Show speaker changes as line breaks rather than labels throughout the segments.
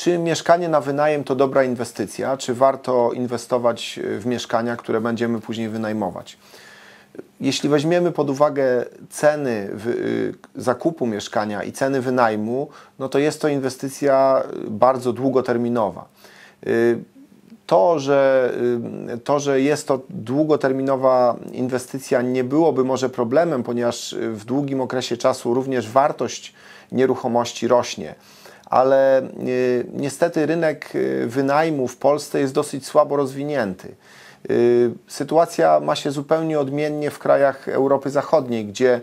czy mieszkanie na wynajem to dobra inwestycja, czy warto inwestować w mieszkania, które będziemy później wynajmować. Jeśli weźmiemy pod uwagę ceny zakupu mieszkania i ceny wynajmu, no to jest to inwestycja bardzo długoterminowa. To że, to, że jest to długoterminowa inwestycja, nie byłoby może problemem, ponieważ w długim okresie czasu również wartość nieruchomości rośnie. Ale niestety rynek wynajmu w Polsce jest dosyć słabo rozwinięty. Sytuacja ma się zupełnie odmiennie w krajach Europy Zachodniej, gdzie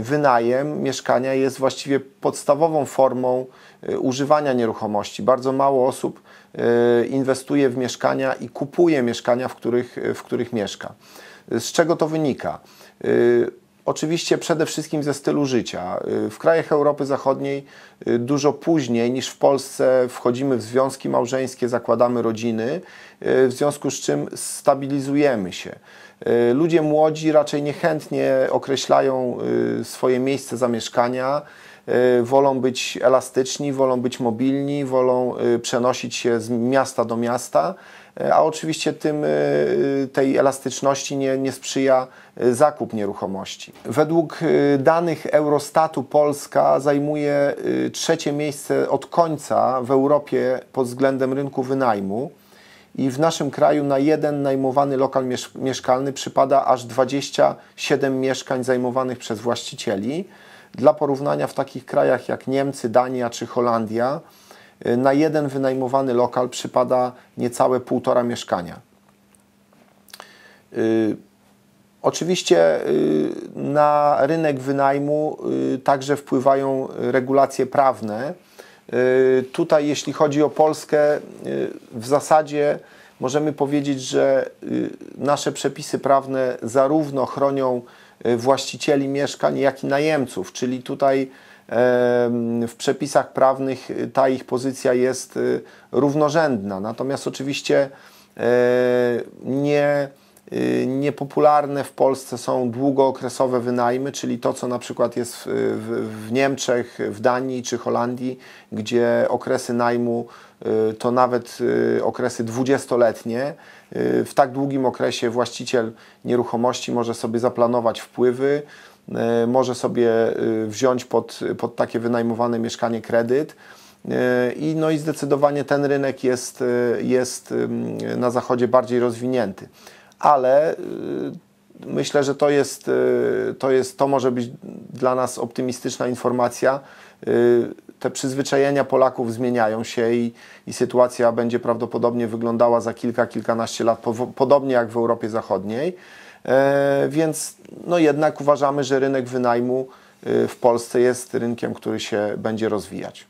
wynajem mieszkania jest właściwie podstawową formą używania nieruchomości. Bardzo mało osób inwestuje w mieszkania i kupuje mieszkania, w których, w których mieszka. Z czego to wynika? Oczywiście przede wszystkim ze stylu życia. W krajach Europy Zachodniej dużo później niż w Polsce wchodzimy w związki małżeńskie, zakładamy rodziny, w związku z czym stabilizujemy się. Ludzie młodzi raczej niechętnie określają swoje miejsce zamieszkania, wolą być elastyczni, wolą być mobilni, wolą przenosić się z miasta do miasta a oczywiście tym, y, tej elastyczności nie, nie sprzyja y, zakup nieruchomości. Według y, danych Eurostatu Polska zajmuje trzecie miejsce od końca w Europie pod względem rynku wynajmu i w naszym kraju na jeden najmowany lokal mieszkalny przypada aż 27 mieszkań zajmowanych przez właścicieli. Dla porównania w takich krajach jak Niemcy, Dania czy Holandia Y, na jeden wynajmowany lokal przypada niecałe półtora mieszkania. Y, oczywiście y, na rynek wynajmu także wpływają regulacje prawne. Tutaj, jeśli chodzi o Polskę, w zasadzie możemy powiedzieć, że nasze przepisy prawne zarówno chronią właścicieli mieszkań, jak i najemców, czyli tutaj w przepisach prawnych ta ich pozycja jest y, równorzędna. Natomiast oczywiście e, nie, y, niepopularne w Polsce są długookresowe wynajmy, czyli to, co na przykład jest w, w, w Niemczech, w Danii czy Holandii, gdzie okresy najmu y, to nawet okresy dwudziestoletnie. W tak długim okresie właściciel nieruchomości może sobie zaplanować wpływy, może sobie wziąć pod, pod takie wynajmowane mieszkanie kredyt. I, no i zdecydowanie ten rynek jest, jest na zachodzie bardziej rozwinięty. Ale myślę, że to jest, to jest, to może być dla nas optymistyczna informacja. Te przyzwyczajenia Polaków zmieniają się i, i sytuacja będzie prawdopodobnie wyglądała za kilka, kilkanaście lat podobnie jak w Europie Zachodniej. E, więc no jednak uważamy, że rynek wynajmu w Polsce jest rynkiem, który się będzie rozwijać.